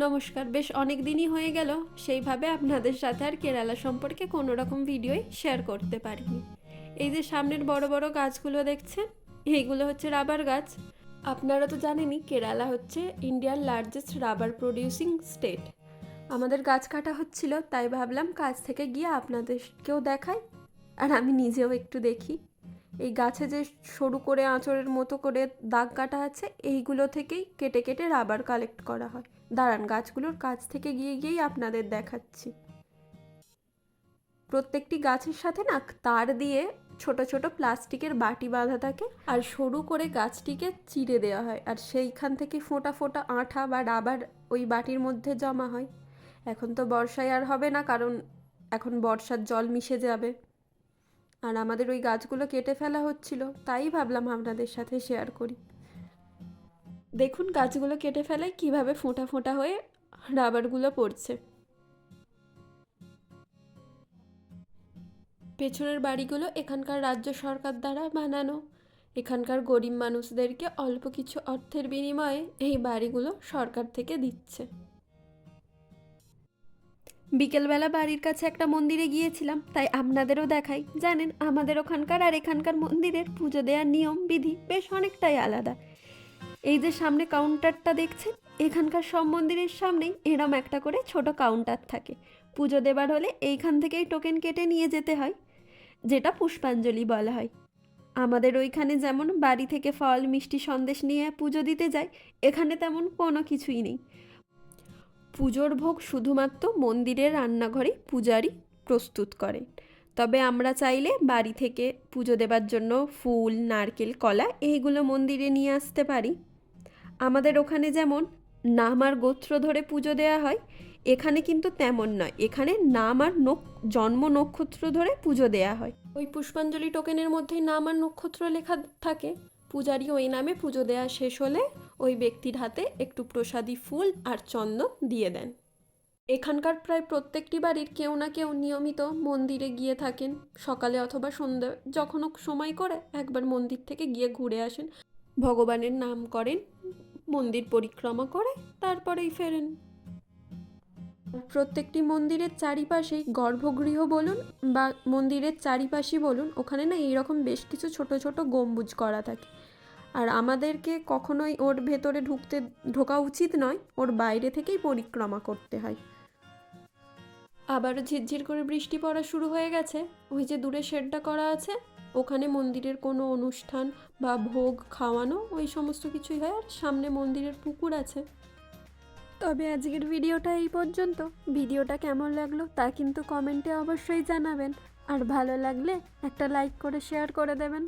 নমস্কার, বেশ অনেক দিনই হয়ে গেল, সেইভাবে আপনাদের সাথে আর কেরালা সম্পর্কে কোনো রকম ভিডিওই শেয়ার করতে পারিনি। এই যে সামনের বড় বড় গাছগুলো দেখছেন এইগুলো হচ্ছে রাবার গাছ। আপনারা তো জানেনই, কেরালা হচ্ছে ইন্ডিয়ার লার্জেস্ট রাবার প্রডিউসিং স্টেট আমাদের গাছ কাটা হচ্ছিল, তাই ভাবলাম কাছ থেকে গিয়ে আপনাদেরকেও দেখাই, আর আমি নিজেও একটু দেখি। এই গাছে যে সরু করে আঁচড়ের মতো করে দাগ কাটা আছে, এইগুলো থেকেই কেটে কেটে রাবার কালেক্ট করা হয়। দাঁড়ান, গাছগুলোর কাছ থেকে গিয়ে গিয়েই আপনাদের দেখাচ্ছি। প্রত্যেকটি গাছের সাথে না তার দিয়ে ছোট ছোট প্লাস্টিকের বাটি বাঁধা থাকে আর সরু করে গাছটিকে চিড়ে দেওয়া হয় আর সেইখান থেকে ফোঁটা ফোঁটা আঠা বা রাবার ওই বাটির মধ্যে জমা হয়। এখন তো বর্ষায় আর হবে না কারণ এখন বর্ষার জল মিশে যাবে। আর আমাদের ওই গাছগুলো কেটে ফেলা হচ্ছিল, তাই ভাবলাম আপনাদের সাথে শেয়ার করি। দেখুন গাছগুলো কেটে ফেলে কীভাবে ফোঁটা ফোঁটা হয়ে রাবারগুলো পড়ছে। পেছনের বাড়িগুলো এখানকার রাজ্য সরকার দ্বারা বানানো। এখানকার গরিব মানুষদেরকে অল্প কিছু অর্থের বিনিময়ে এই বাড়িগুলো সরকার থেকে দিচ্ছে। বিকেলবেলা বাড়ির কাছে একটা মন্দিরে গিয়েছিলাম, তাই আপনাদেরও দেখাই। জানেন, আমাদের ওখানকার আর এখানকার মন্দিরের পুজো দেওয়ার নিয়ম, বিধি বেশ অনেকটাই আলাদা। এই যে সামনে কাউন্টারটা দেখছেন, এখানকার সব মন্দিরের সামনেই এরম একটা করে ছোট কাউন্টার থাকে। পুজো দেবার হলে এইখান থেকেই টোকেন কেটে নিয়ে যেতে হয়, যেটা পুষ্পাঞ্জলি বলা হয়। আমাদের ওইখানে যেমন বাড়ি থেকে ফল, মিষ্টি সন্দেশ নিয়ে পুজো দিতে যায়, এখানে তেমন কোনো কিছুই নেই। পুজোর ভোগ শুধুমাত্র মন্দিরের রান্নাঘরেই পূজারি প্রস্তুত করেন। তবে আমরা চাইলে বাড়ি থেকে পুজো দেবার জন্য ফুল, নারকেল, কলা এইগুলো মন্দিরে নিয়ে আসতে পারি। আমাদের ওখানে যেমন নাম আর গোত্র ধরে পুজো দেওয়া হয়, এখানে কিন্তু তেমন নয়। এখানে নাম আর জন্ম নক্ষত্র ধরে পুজো দেওয়া হয়। ওই পুষ্পাঞ্জলি টোকেনের মধ্যেই নাম আর নক্ষত্র লেখা থাকে। পূজারি ওই নামে পুজো দেওয়া শেষ হলে ওই ব্যক্তির হাতে একটু প্রসাদী ফুল আর চন্দন দিয়ে দেন। এখানকার প্রায় প্রত্যেকটি বাড়ির কেউ না কেউ নিয়মিত মন্দিরে গিয়ে থাকেন। সকালে অথবা সন্ধ্যে যখনও সময় করে একবার মন্দির থেকে গিয়ে ঘুরে আসেন। ভগবানের নাম করেন মন্দির পরিক্রমা করে, তারপরেই ফেরেন। প্রত্যেকটি মন্দিরের চারিপাশেই গর্ভগৃহ বলুন বা মন্দিরের চারিপাশই বলুন, ওখানে না এইরকম বেশ কিছু ছোট ছোট গম্বুজ করা থাকে। আর আমাদেরকে কখনোই ওর ভেতরে ঢুকতে, ঢোকা উচিত নয়, ওর বাইরে থেকেই পরিক্রমা করতে হয়। আবারও ঝিরঝির করে বৃষ্টি পড়া শুরু হয়ে গেছে। ওই যে দূরে শেডটা করা আছে, ওখানে মন্দিরের কোনো অনুষ্ঠান বা ভোগ, খাওয়ানো, ওই সমস্ত কিছুই হয়। আর সামনে মন্দিরের পুকুর আছে। তবে আজকের ভিডিওটা এই পর্যন্ত। ভিডিওটা কেমন লাগল তা কিন্তু কমেন্টে অবশ্যই জানাবেন। আর ভালো লাগলে একটা লাইক করে, শেয়ার করে দেবেন।